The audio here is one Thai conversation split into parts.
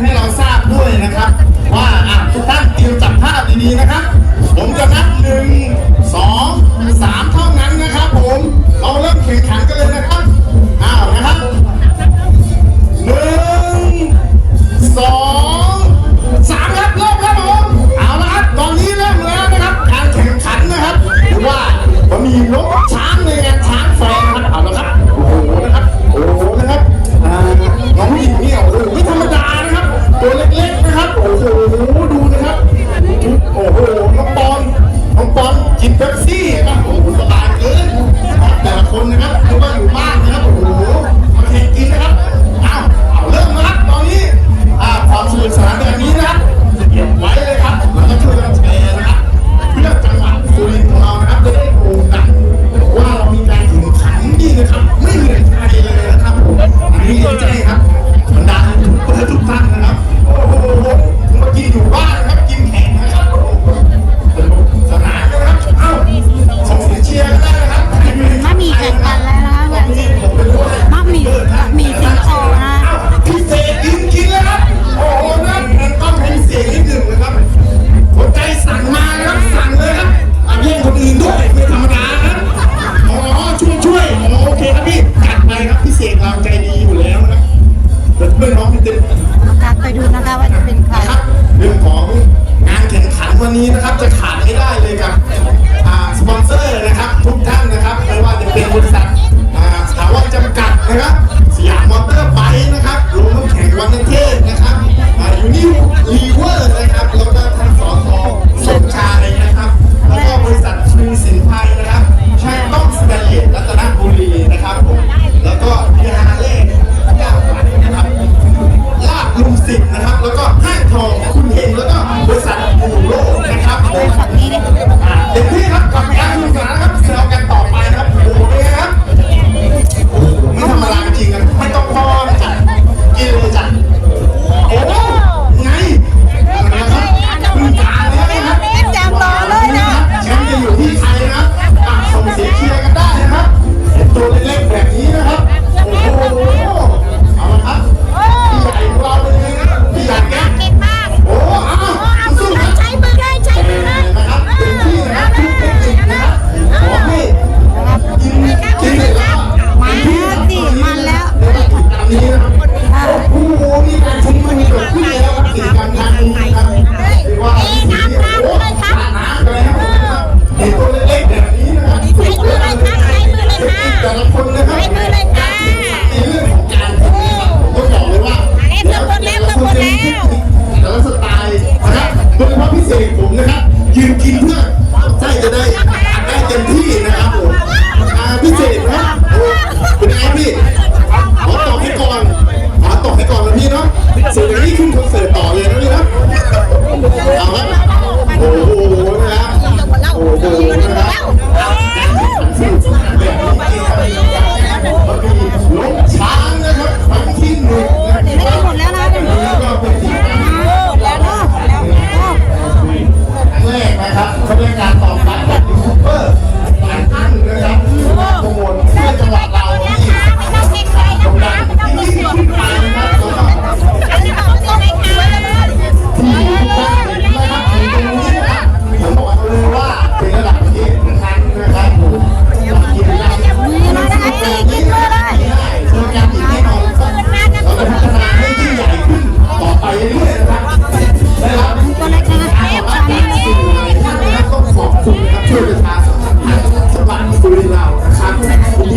ให้เราทราบด้วยนะครับ ว่าอะทุกท่านเตรียมจับภาพดีๆนะครับ ผมจะนับหนึ่งสองสามเท่านั้นนะครับ ผมเราเริ่มแข่งขันกันเลยนะครับอ้าวนะครับหนึ่งสอง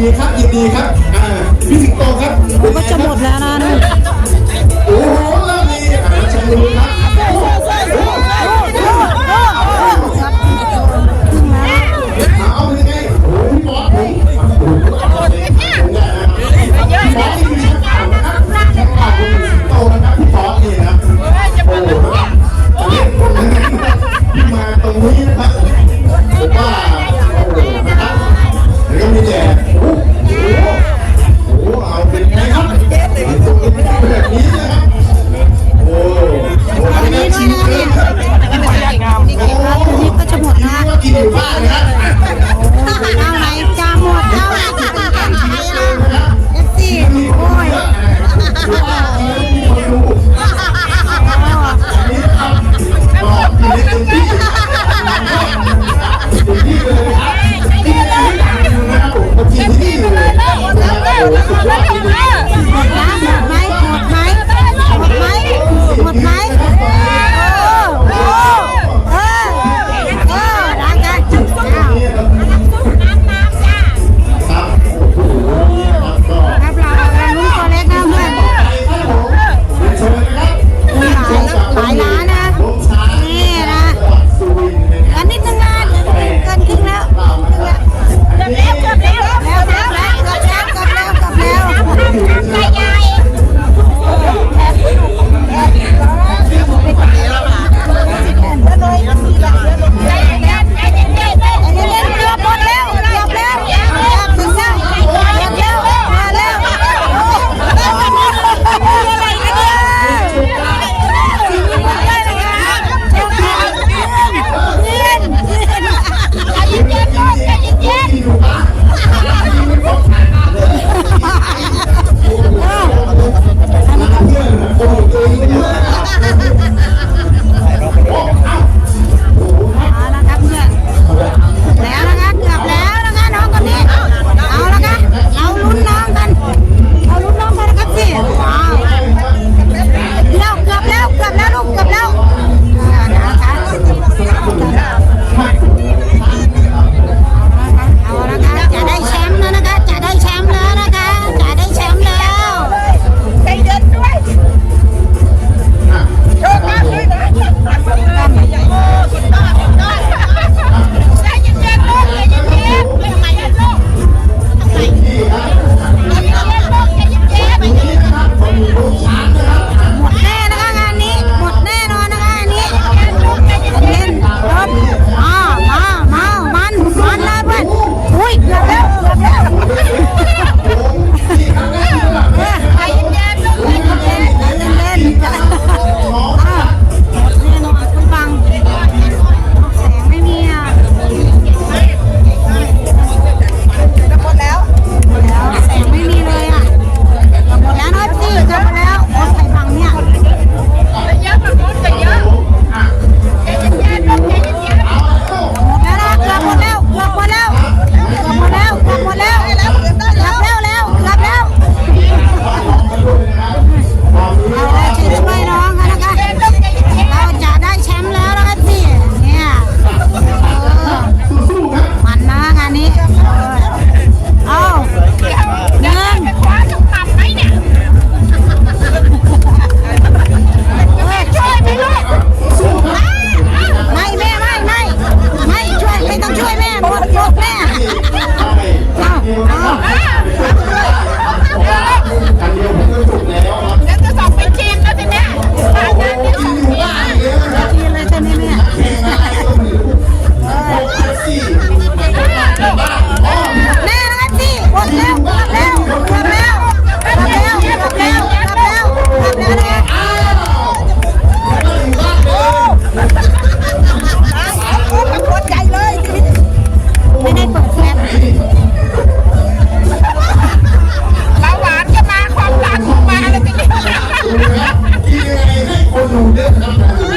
ดีครับยินดีครับพี่สิงโตครับ มันจะหมดแล้วนะ เยอะนะครับ